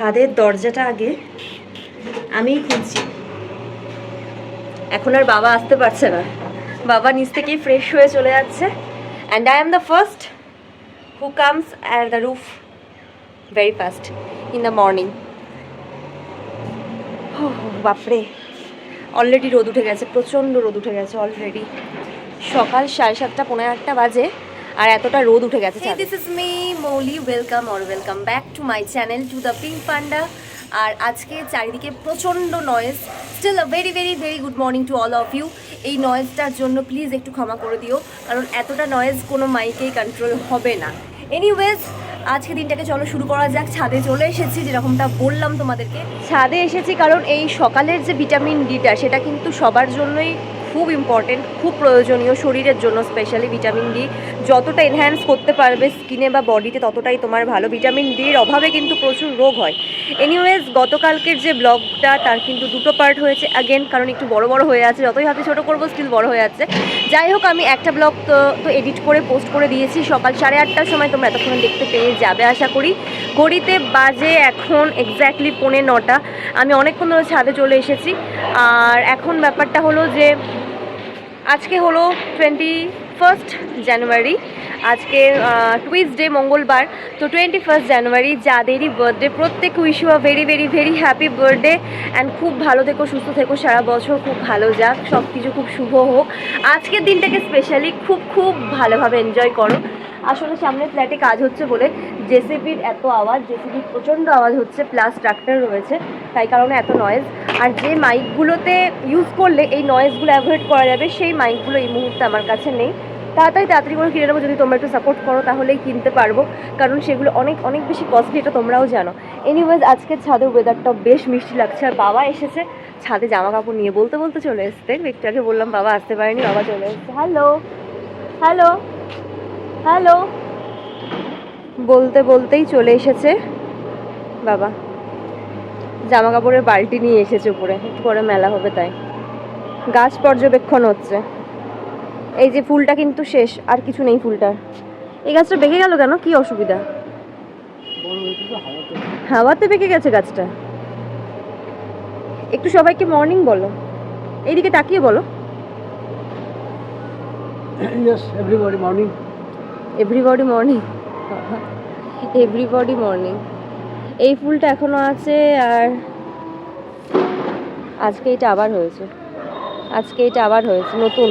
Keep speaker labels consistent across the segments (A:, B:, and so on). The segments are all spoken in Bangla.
A: ছাদের দরজাটা আগে আমিই খুলছি। এখন আর বাবা আসতে পারছে না। বাবা নিচ থেকেই ফ্রেশ হয়ে চলে যাচ্ছে। And I am the first who comes at the roof very fast in the morning বাপরে। অলরেডি রোদ উঠে গেছে, প্রচণ্ড রোদ উঠে গেছে অলরেডি সকাল সাড়ে সাতটা পনেরো আটটা বাজে। আর এতটা রোদ উঠে গেছে this is me Mouli welcome or welcome back to my channel to the pink panda আর আজকে চারিদিকে প্রচণ্ড noise still a very very very good morning to all of you এই নয়েজটার জন্য প্লিজ একটু ক্ষমা করে দিও কারণ এতটা নয়েজ কোনো মাইকেই কন্ট্রোল হবে না। এনিওয়েজ আজকে দিনটাকে চলো শুরু করা যাক। ছাদে চলে এসেছি যেরকমটা বললাম তোমাদেরকে। ছাদে এসেছি কারণ এই সকালের যে ভিটামিন ডিটা সেটা কিন্তু সবার জন্যই খুব ইম্পর্টেন্ট খুব প্রয়োজনীয় শরীরের জন্য স্পেশালি ভিটামিন ডি যতটা এনহ্যান্স করতে পারবে স্কিনে বা বডিতে ততটাই তোমার ভালো। ভিটামিন ডির অভাবে কিন্তু প্রচুর রোগ হয়। এনিওয়েজ গতকালকের যে ব্লগটা তার কিন্তু দুটো পার্ট হয়েছে। অ্যাগেন কারণ একটু বড় বড় হয়ে আছে। যতই হাতে ছোটো করব স্টিল বড় হয়ে যাচ্ছে যাই হোক, আমি একটা ব্লগ তো তো এডিট করে পোস্ট করে দিয়েছি। সকাল সাড়ে আটটার সময় তোমরা এতক্ষণ দেখতে পেয়ে যাবে, আশা করি। ঘড়িতে বাজে এখন এক্স্যাক্টলি পৌনে নটা। আমি অনেকক্ষণ ধরে ছাদে চলে এসেছি। আর এখন ব্যাপারটা হলো যে, আজকে হলো টোয়েন্টি ফার্স্ট জানুয়ারি আজকে টুইসডে মঙ্গলবার, তো টোয়েন্টি ফার্স্ট জানুয়ারি যাদেরই বার্থডে প্রত্যেক wish you a very very very happy birthday and খুব ভালো থেকো, সুস্থ থেকো, সারা বছর খুব ভালো যাক সব কিছু খুব শুভ হোক। আজকের দিনটাকে স্পেশালি খুব খুব ভালোভাবে এনজয় করো। আসলে সামনে ফ্ল্যাটে কাজ হচ্ছে বলে জেসিবির এত আওয়াজ জেসিবির প্রচণ্ড আওয়াজ হচ্ছে প্লাস ট্রাক্টর রয়েছে, তাই কারণে এত নয়েজ আর যে মাইকগুলোতে ইউজ করলে এই নয়েজগুলো অ্যাভয়েড করা যাবে, সেই মাইকগুলো এই মুহূর্তে আমার কাছে নেই। তাড়াতাড়ি তাড়াতাড়ি করে কিনে নেব। যদি তোমরা একটু সাপোর্ট করো, তাহলেই কিনতে পারব। কারণ সেগুলো অনেক অনেক বেশি কস্টলি এটা তোমরাও জানো। এনিওয়েজ আজকের ছাদের ওয়েদারটাও বেশ মিষ্টি লাগছে। আর বাবা এসেছে ছাদে জামা কাপড় নিয়ে। বলতে বলতে চলে এসছে। একটু আগে বললাম, বাবা আসতে পারেনি, বাবা চলে এসছে। হ্যালো হ্যালো হ্যালো বলতে, বলতেই চলে এসেছে। বাবা জামা কাপড়ের বালতি নিয়ে এসেছে উপরে। একটু পরে মেলা হবে তাই। গাছ পর্যবেক্ষণ হচ্ছে। এই যে ফুলটা কিন্তু শেষ আর কিছু নেই ফুলটার। এই গাছটা বেঁকে গেল কেন? কি অসুবিধা? হাওয়াতে বেঁকে গেছে গাছটা। একটু সবাইকে মর্নিং বলো। এইদিকে তাকিয়ে বলো. এভরিবডি মর্নিং এভরিবডি মর্নিং এই ফুলটা এখনও আছে আর আজকে এটা আবার হয়েছে। আজকে এটা আবার হয়েছে নতুন।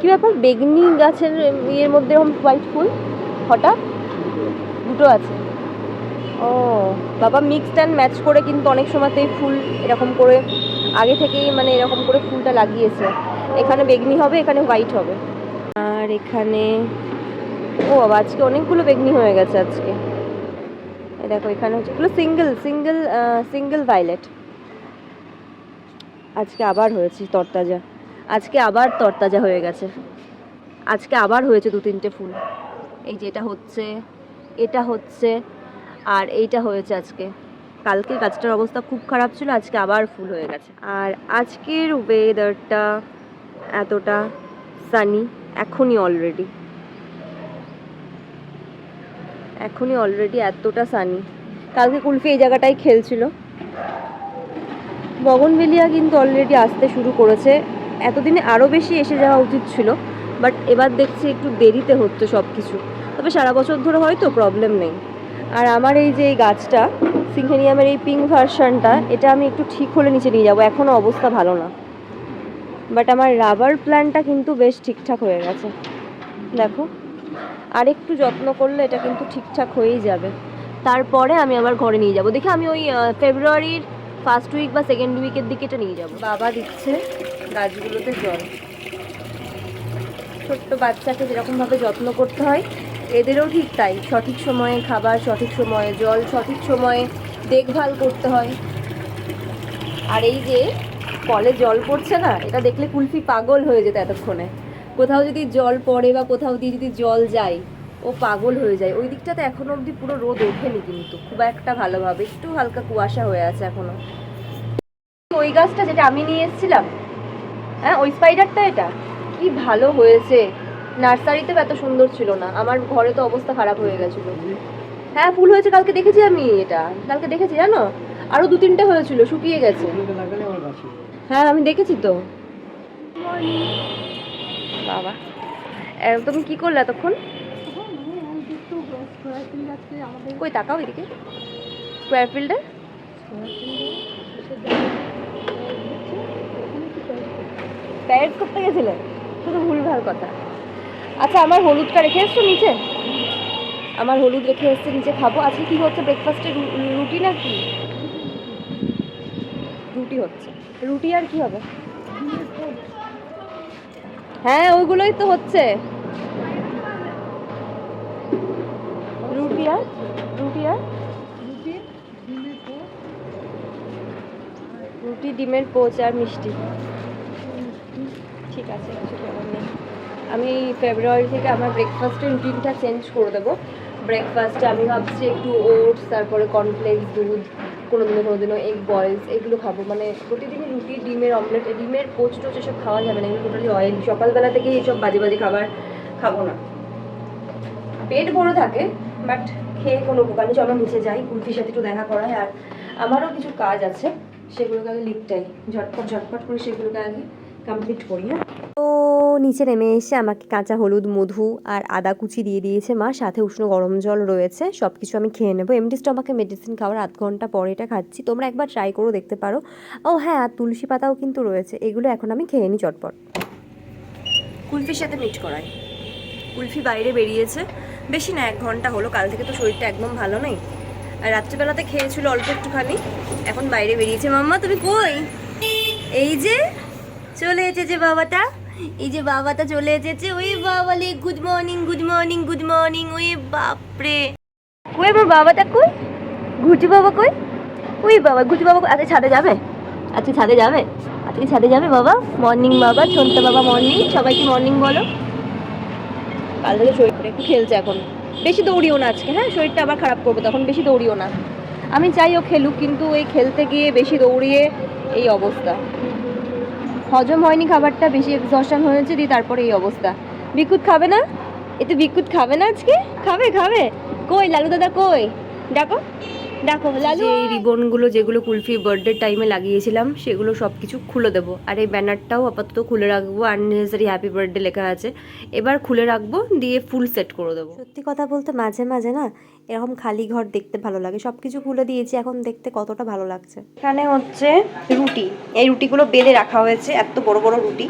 A: কি ব্যাপার? বেগনি গাছের ইয়ের মধ্যে এরকম হোয়াইট ফুল? হঠাৎ? দুটো আছে। ও, বাবা মিক্সড অ্যান্ড ম্যাচ করে কিন্তু অনেক সময়তেই ফুল এরকম করে, আগে থেকেই মানে এরকম করে ফুলটা লাগিয়েছে। এখানে বেগনি হবে, এখানে হোয়াইট হবে। আর এখানে, ও বাবা, আজকে অনেকগুলো বেগনি হয়ে গেছে আজকে। দেখো, এখানে হচ্ছে, এগুলো সিঙ্গেল সিঙ্গেল সিঙ্গেল ভাইলেট আজকে আবার হয়েছে তরতাজা। আজকে আবার তরতাজা হয়ে গেছে। আজকে আবার হয়েছে দু তিনটে ফুল। এই যে এটা হচ্ছে এটা হচ্ছে, আর এইটা হয়েছে আজকে। কালকে গাছটার অবস্থা খুব খারাপ ছিল, আজকে আবার ফুল হয়ে গেছে। আর আজকের ওয়েদারটা এতটা সানি এখনই অলরেডি এখনই অলরেডি এতটা সানি কালকে কুলফি এই জায়গাটাই খেলছিল। বগনভেলিয়া কিন্তু অলরেডি আসতে শুরু করেছে। এতদিনে আরও বেশি এসে যাওয়া উচিত ছিল বাট এবার দেখছি একটু দেরিতে হচ্ছে সব কিছু তবে সারা বছর ধরে হয়তো প্রবলেম নেই। আর আমার এই যে এই গাছটা, সিংহেনিয়ামের এই পিঙ্ক ভার্সানটা এটা আমি একটু ঠিক হলে নিচে নিয়ে যাব। এখনও অবস্থা ভালো না। বাট আমার রাবার প্ল্যানটা কিন্তু বেশ ঠিকঠাক হয়ে গেছে। দেখো আর একটু যত্ন করলে এটা কিন্তু ঠিকঠাক হয়েই যাবে। তারপরে আমি আবার ঘরে নিয়ে যাব। দেখি আমি ওই ফেব্রুয়ারির ফার্স্ট উইক বা সেকেন্ড উইকের দিকে এটা নিয়ে যাব। বাবা দিচ্ছে। গাছগুলোতে জল। ছোট্ট বাচ্চাকে যেরকমভাবে যত্ন করতে হয়, এদেরও ঠিক তাই। সঠিক সময়ে খাবার, সঠিক সময়ে জল, সঠিক সময়ে দেখভাল করতে হয়। আর এই যে কলে জল পড়ছে না, এটা দেখলে কুলফি পাগল হয়ে যেত এতক্ষণে। কোথাও যদি জল পড়ে বা কোথাও দিয়ে যদি জল যায়, ও পাগল হয়ে যায়। ওই দিকটাতে এখনও অবধি পুরো রোদ ওঠেনি কিন্তু, খুব একটা ভালোভাবে। একটু হালকা কুয়াশা হয়ে আছে এখনও ওই গাছটা যেটা আমি নিয়ে এসেছিলাম হ্যাঁ ওই স্পাইডারটা এটা। কি ভালো হয়েছে। নার্সারিতেও এত সুন্দর ছিল না। আমার ঘরে তো অবস্থা খারাপ হয়ে গেছিল। হ্যাঁ ফুল হয়েছে, কালকে দেখেছি আমি এটা। কালকে দেখেছি, জানো? আরও দু তিনটে হয়েছিল, শুকিয়ে গেছে। হ্যাঁ আমি দেখেছি তো। বাবা। তুমি কি করলে এতক্ষণ? কই, তাকাও এদিকে। স্কোয়ার ফিল্ডে প্যারেড করতে গেছিলে? শুধু ভুলভাল কথা। আচ্ছা আমার হলুদটা রেখে এসছো নিচে? আমার হলুদ রেখে এসছে, নিচে খাব। আজকে কি হচ্ছে ব্রেকফাস্টে রুটি না কি রুটি হচ্ছে। রুটি আর কি হবে? হ্যাঁ ওইগুলোই তো হচ্ছে। রুটি আর রুটি আর? রুটি, ডিমের পোচ আর মিষ্টি। আছে, কিছু নেই। আমি ফেব্রুয়ারি থেকে আমার ব্রেকফাস্টের রুটিনটা চেঞ্জ করে দেবো। ব্রেকফাস্টে আমি ভাবছি একটু ওটস তারপরে কর্নফ্লেক্স দুধ কোনো দিনও কোনো দিনও এগ বয়েলস এগুলো খাব। মানে প্রতিদিনই রুটি, ডিমের অমলেট ডিমের পোচ টোচ এসব খাওয়া যাবে না টোটালি অয়েল সকালবেলা থেকে এইসব বাজে বাজে খাবার খাব না। পেট ভরে থাকে বাট খেয়ে কোনো উপকার চলো নিচে যাই, কুলফির সাথে একটু দেখা করায় আর আমারও কিছু কাজ আছে, সেগুলোকে আগে লিখটাই ঝটপট ঝটপট করে সেগুলোকে আগে কমপ্লিট করি হ্যাঁ? নিচে নেমে এসে আমাকে কাঁচা হলুদ, মধু আর আদা কুচি দিয়ে দিয়েছে মা। সাথে উষ্ণ গরম জল রয়েছে সব কিছু আমি খেয়ে নেব। এমডি স্টমাকে মেডিসিন খাওয়ার আধ ঘণ্টা পরে এটা খাচ্ছি। তোমরা একবার ট্রাই করো, দেখতে পারো। ও হ্যাঁ আর তুলসী পাতাও কিন্তু রয়েছে। এগুলো এখন আমি খেয়ে নিই চটপট। কুলফির সাথে মিট করাই। কুলফি বাইরে বেরিয়েছে। বেশি না, এক ঘণ্টা হলো। কাল থেকে তো শরীরটা একদম ভালো নেই। আর রাত্রিবেলাতে খেয়েছিল অল্প একটুখানি। এখন বাইরে বেরিয়েছে। মাম্মা, তুমি কই? এই যে, চলে এসেছে বাবাটা। এই যে বাবাটা চলে এসেছে, ওই বাবা বাবালে good morning good morning good morning ওই বাপরে। কই আমার বাবাটা কই? ঘুচু বাবা কই? ওই বাবা ঘুচু বাবা? আজকে ছাদে যাবে? আজকে ছাদে যাবে? আজকে ছাদে যাবে বাবা? মর্নিং বাবা, ছোট্ট বাবা মর্নিং সবাইকে মর্নিং বলো। কাল থেকে শরীর করে একটু খেলছে এখন। বেশি দৌড়িও না আজকে হ্যাঁ? শরীরটা আবার খারাপ করবে তখন, বেশি দৌড়িও না। আমি চাই ও খেলুক, কিন্তু এই খেলতে গিয়ে বেশি দৌড়িয়ে এই অবস্থা। হজম হয়নি খাবারটা, বেশি এক্সস্টন হয়েছে দিয়ে তারপরে এই অবস্থা। বিকুট খাবে না? এতে বিকুট খাবে না আজকে? খাবে খাবে। কই লালু দাদা কই? ডাকো। ডাকো লালু এই রিবনগুলো যেগুলো কুলফি বার্থডে টাইমে লাগিয়েছিলাম সেগুলো সব কিছু খুলে দেবো। আর এই ব্যানারটাও আপাতত খুলে রাখব। আননেসারি হ্যাপি বার্থডে লেখা আছে। এবার খুলে রাখব দিয়ে ফুল সেট করে দেবো। সত্যি কথা বলতে মাঝে মাঝে না এরকম খালি ঘর দেখতে ভালো লাগে। সব কিছু খুলে দিয়েছি এখন দেখতে কতটা ভালো লাগছে। এখানে হচ্ছে রুটি। এই রুটিগুলো বেলে রাখা হয়েছে এত বড় বড় রুটি।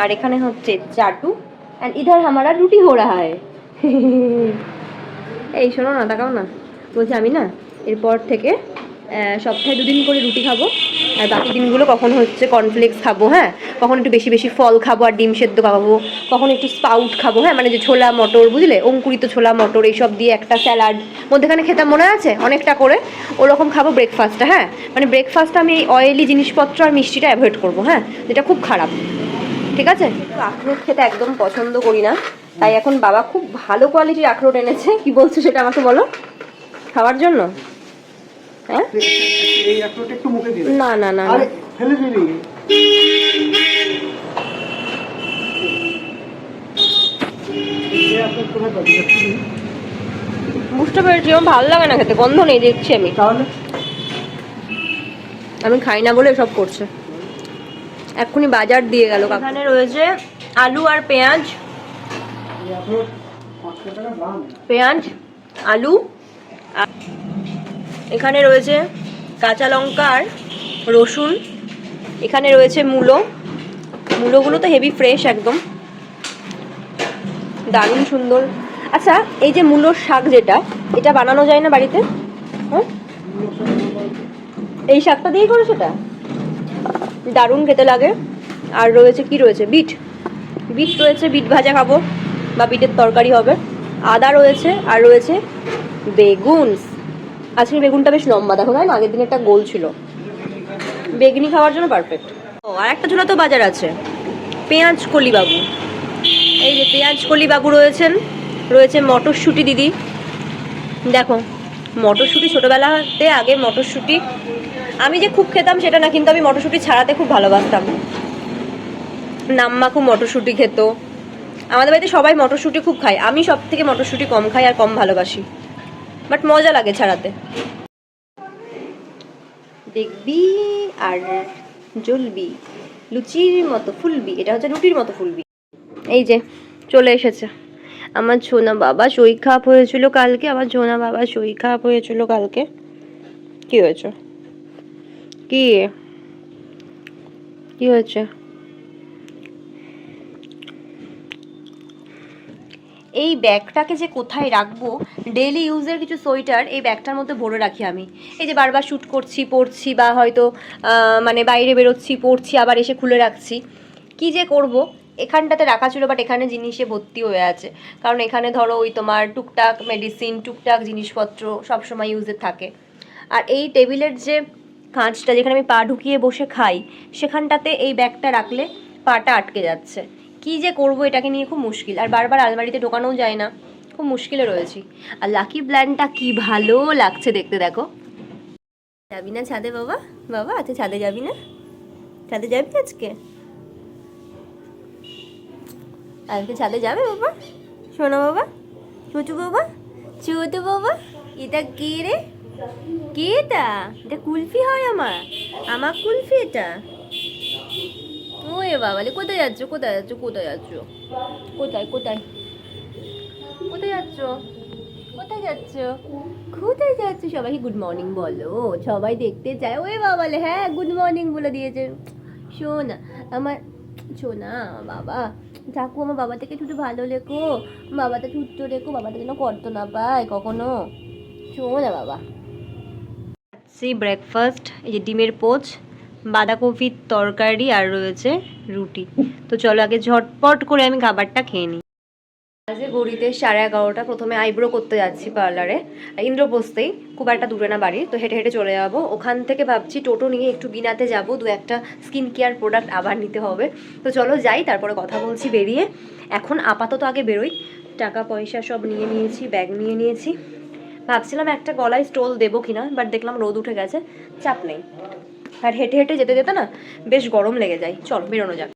A: আর এখানে হচ্ছে চাটু। অ্যান্ড ইধার হামারা রুটি হো রাহা হ্যায় এই শোনো না তাকাও না। বলছি আমি না এরপর থেকে সপ্তাহে দুদিন করে রুটি খাব। আর বাকি দিনগুলো কখন হচ্ছে কর্নফ্লেক্স খাব হ্যাঁ? কখন একটু বেশি বেশি ফল খাব আর ডিম সেদ্ধ খাব, কখন একটু স্পাউট খাব হ্যাঁ? মানে যে ছোলা, মটর, বুঝলে? অঙ্কুরিত ছোলা, মটর, এইসব দিয়ে একটা স্যালাড মধ্যেখানে খেতাম মনে আছে? অনেকটা করে। ওরকম খাব ব্রেকফাস্টটা হ্যাঁ? মানে ব্রেকফাস্টে আমি এই অয়েলি জিনিসপত্র আর মিষ্টিটা অ্যাভয়েড করব হ্যাঁ? যেটা খুব খারাপ। ঠিক আছে? আখরোট খেতে একদম পছন্দ করি না। তাই এখন বাবা খুব ভালো কোয়ালিটির আখরোট এনেছে। কি বলছো সেটা আমাকে বলো? খাওয়ার জন্য?
B: এই একটা একটু মুখে দিলে
A: না না না।
B: আরে ফেলে দিলি এই।
A: বুঝতে পেরেছি আমার ভালো লাগে না খেতে গন্ধ নেই দেখছি আমি।
B: তাহলে?
A: আমি খাই না বলে সব করছে। এক্ষুনি বাজার দিয়ে গেল এখানে রয়েছে আলু আর পেঁয়াজ।
B: এই
A: পেঁয়াজ আলু এখানে রয়েছে কাঁচা লঙ্কা আর রসুন, এখানে রয়েছে মূলো। মূলোগুলো তো হেভি ফ্রেশ একদম। দারুণ সুন্দর। আচ্ছা এই যে মূলোর শাক যেটা, এটা বানানো যায় না বাড়িতে? হ্যাঁ? এই শাকটা দিয়েই করো সেটা। দারুণ খেতে লাগে। আর রয়েছে কি রয়েছে? বিট। বিট রয়েছে, বিট ভাজা খাব, বা বিটের তরকারি হবে। আদা রয়েছে, আর রয়েছে বেগুন আজকের বেগুনটা বেশ লম্বা। দেখো তাই না আগের দিন একটা গোল ছিল। বেগনি খাওয়ার জন্য পারফেক্ট ও, আর একটা ঝোলা তো বাজার আছে। পেঁয়াজ কলি বাবু এই যে পেঁয়াজ কলি বাবু রয়েছেন, রয়েছে মটরশুঁটি দিদি। দেখো, মটরশুঁটি ছোটোবেলাতে আগে মটরশুঁটি, আমি যে খুব খেতাম সেটা না, কিন্তু আমি মটরশুঁটি ছাড়াতে খুব ভালোবাসতাম। নাম্মা খুব মটরশুঁটি খেত। আমাদের বাড়িতে সবাই মটরশুঁটি খুব খায়। আমি সব থেকে মটরশুঁটি কম খাই আর কম ভালোবাসি। বাট মজা লাগে ছাড়াতে। দেখবি আর জ্বলবি। লুচির মতো ফুলবি। এটা হচ্ছে রুটির মতো ফুলবি। এই যে, চলে এসেছে। আমার ছোনা বাবা শরীর খারাপ হয়েছিল কালকে। আমার ছোনা বাবা শরীর খারাপ হয়েছিল কালকে। কি হয়েছে? কি? কি হয়েছে? এই ব্যাগটাকে যে কোথায় রাখব ডেইলি ইউজের কিছু সোয়েটার এই ব্যাগটার মধ্যে ভরে রাখি আমি। এই যে বারবার শ্যুট করছি পরছি বা হয়তো মানে বাইরে বেরোচ্ছি পরছি আবার এসে খুলে রাখছি। কি যে করব? এখানটাতে রাখা ছিল বাট এখানে জিনিসে ভর্তি হয়ে আছে। কারণ এখানে ধরো ওই তোমার টুকটাক মেডিসিন টুকটাক জিনিসপত্র সবসময় ইউজের থাকে। আর এই টেবিলের যে কাঁচটা, যেখানে আমি পা ঢুকিয়ে বসে খাই, সেখানটাতে এই ব্যাগটা রাখলে পাটা আটকে যাচ্ছে। কি যে করব এটাকে নিয়ে খুব মুশকিল। আর বারবার আলমারিতে ঢোকানোও যায় না। খুব মুশকিলে রয়েছি। আর লাকি প্ল্যানটা কি ভালো লাগছে দেখতে দেখো। যাবি না ছাদে বাবা? বাবা, আজকে ছাদে যাবি না? ছাদে যাবি আজকে? আজকে ছাদে যাবে বাবা? শোনো বাবা। ছোটু বাবা। ছোটু বাবা। এটা কে রে? কে এটা? এটা কুলফি হয় আমার। আমার কুলফি এটা। ওয়ে বাবা লে কোথায় যাচ্ছ? কোথায় যাচ্ছ? কোথায় যাচ্ছ? কোথায় কোথায়? কোথায় যাচ্ছ? কোথায় যাচ্ছ? কোথায় যাচ্ছ? সবাইকে গুড মর্নিং বলো। সবাই দেখতে চায়। ওই বাবালে হ্যাঁ গুড মর্নিং বলে দিয়েছে। শোনা, আমার, শোনা, বাবা ঠাকু আমার বাবা থেকে একটু ভালো লেখো। বাবাটা ছুট্টো রেখো বাবাটা যেন কষ্ট না পায় কখনো। শোনা, বাবা। সেই ব্রেকফাস্ট এই যে ডিমের পোচ। বাঁধাকপির তরকারি আর রয়েছে রুটি। তো চলো আগে ঝটপট করে আমি খাবারটা খেয়ে নিই। আজকে ঘড়িতে সাড়ে এগারোটা প্রথমে আইব্রো করতে যাচ্ছি পার্লারে। ইন্দ্রপ্রস্থেই খুব একটা দূরে না বাড়ি, তো হেঁটে হেঁটে চলে যাব। ওখান থেকে ভাবছি টোটো নিয়ে একটু বিনাতে যাব, দু একটা স্কিন কেয়ার প্রোডাক্ট আবার নিতে হবে। তো চলো যাই, তারপরে কথা বলছি, বেরিয়ে। এখন আপাতত আগে বেরোই। টাকা পয়সা সব নিয়ে নিয়েছি, ব্যাগ নিয়ে নিয়েছি। ভাবছিলাম একটা গলায় স্টোল দেবো কিনা, বাট দেখলাম রোদ উঠে গেছে, চাপ নেই। আর হেঁটে হেঁটে যেতে যেতে না বেশ গরম লেগে যায়। চল বেরোনো যাক।